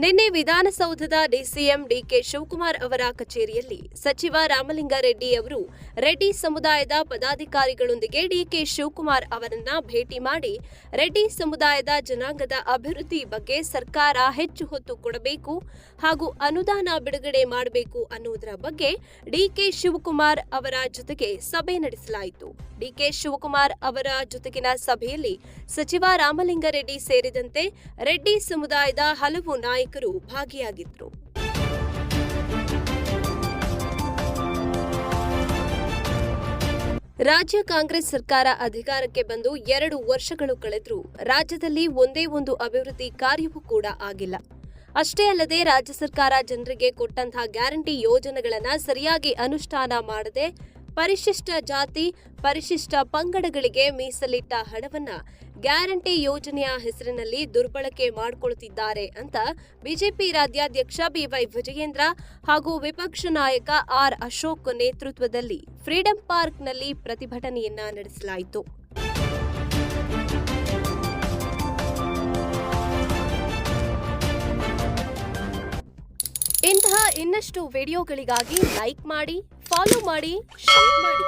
ನಿನ್ನೆ ವಿಧಾನಸೌಧದ DCM DK Shivakumar ಅವರ ಕಚೇರಿಯಲ್ಲಿ ಸಚಿವ ರಾಮಲಿಂಗಾರೆಡ್ಡಿ ಅವರು ರೆಡ್ಡಿ ಸಮುದಾಯದ ಪದಾಧಿಕಾರಿಗಳೊಂದಿಗೆ ಡಿಕೆ ಶಿವಕುಮಾರ್ ಅವರನ್ನ ಭೇಟಿ ಮಾಡಿ, ರೆಡ್ಡಿ ಸಮುದಾಯದ ಜನಾಂಗದ ಅಭಿವೃದ್ಧಿ ಬಗ್ಗೆ ಸರ್ಕಾರ ಹೆಚ್ಚು ಹೊತ್ತು ಕೊಡಬೇಕು ಹಾಗೂ ಅನುದಾನ ಬಿಡುಗಡೆ ಮಾಡಬೇಕು ಅನ್ನುವುದರ ಬಗ್ಗೆ ಡಿಕೆ ಶಿವಕುಮಾರ್ ಅವರ ಜೊತೆಗೆ ಸಭೆ ನಡೆಸಲಾಯಿತು. ಡಿಕೆ ಶಿವಕುಮಾರ್ ಅವರ ಜೊತೆಗಿನ ಸಭೆಯಲ್ಲಿ ಸಚಿವ ರಾಮಲಿಂಗಾರೆಡ್ಡಿ ಸೇರಿದಂತೆ ರೆಡ್ಡಿ ಸಮುದಾಯದ ಹಲವು ನಾಯಕರು ಭಾಗಿಯಾಗಿದ್ದರು ರಾಜ್ಯ ಕಾಂಗ್ರೆಸ್ ಸರ್ಕಾರ ಅಧಿಕಾರಕ್ಕೆ ಬಂದು ಎರಡು ವರ್ಷಗಳು ಕಳೆದರೂ ರಾಜ್ಯದಲ್ಲಿ ಒಂದೇ ಒಂದು ಅಭಿವೃದ್ಧಿ ಕಾರ್ಯವೂ ಕೂಡ ಆಗಿಲ್ಲ. ಅಷ್ಟೇ ಅಲ್ಲದೆ ರಾಜ್ಯ ಸರ್ಕಾರ ಜನರಿಗೆ ಕೊಟ್ಟಂತಹ ಗ್ಯಾರಂಟಿ ಯೋಜನೆಗಳನ್ನು ಸರಿಯಾಗಿ ಅನುಷ್ಠಾನ ಮಾಡದೆ ಪರಿಶಿಷ್ಟ ಜಾತಿ, ಪರಿಶಿಷ್ಟ ಪಂಗಡಗಳಿಗೆ ಮೀಸಲಿಟ್ಟ ಹಣವನ್ನ ಗ್ಯಾರಂಟಿ ಯೋಜನೆಯ ಹೆಸರಿನಲ್ಲಿ ದುರ್ಬಳಕೆ ಮಾಡಿಕೊಳ್ಳುತ್ತಿದ್ದಾರೆ ಅಂತ ಬಿಜೆಪಿ ರಾಜ್ಯಾಧ್ಯಕ್ಷ ಬಿವೈ ವಿಜಯೇಂದ್ರ ಹಾಗೂ ವಿಪಕ್ಷ ನಾಯಕ ಆರ್ ಅಶೋಕ್ ನೇತೃತ್ವದಲ್ಲಿ ಫ್ರೀಡಂ ಪಾರ್ಕ್ನಲ್ಲಿ ಪ್ರತಿಭಟನೆಯನ್ನ ನಡೆಸಲಾಯಿತು. ಇಂತಹ ಇನ್ನಷ್ಟು ವಿಡಿಯೋಗಳಿಗಾಗಿ ಲೈಕ್ ಮಾಡಿ ಫಾಲೋ ಮಾಡಿ ಶೇರ್ ಮಾಡಿ.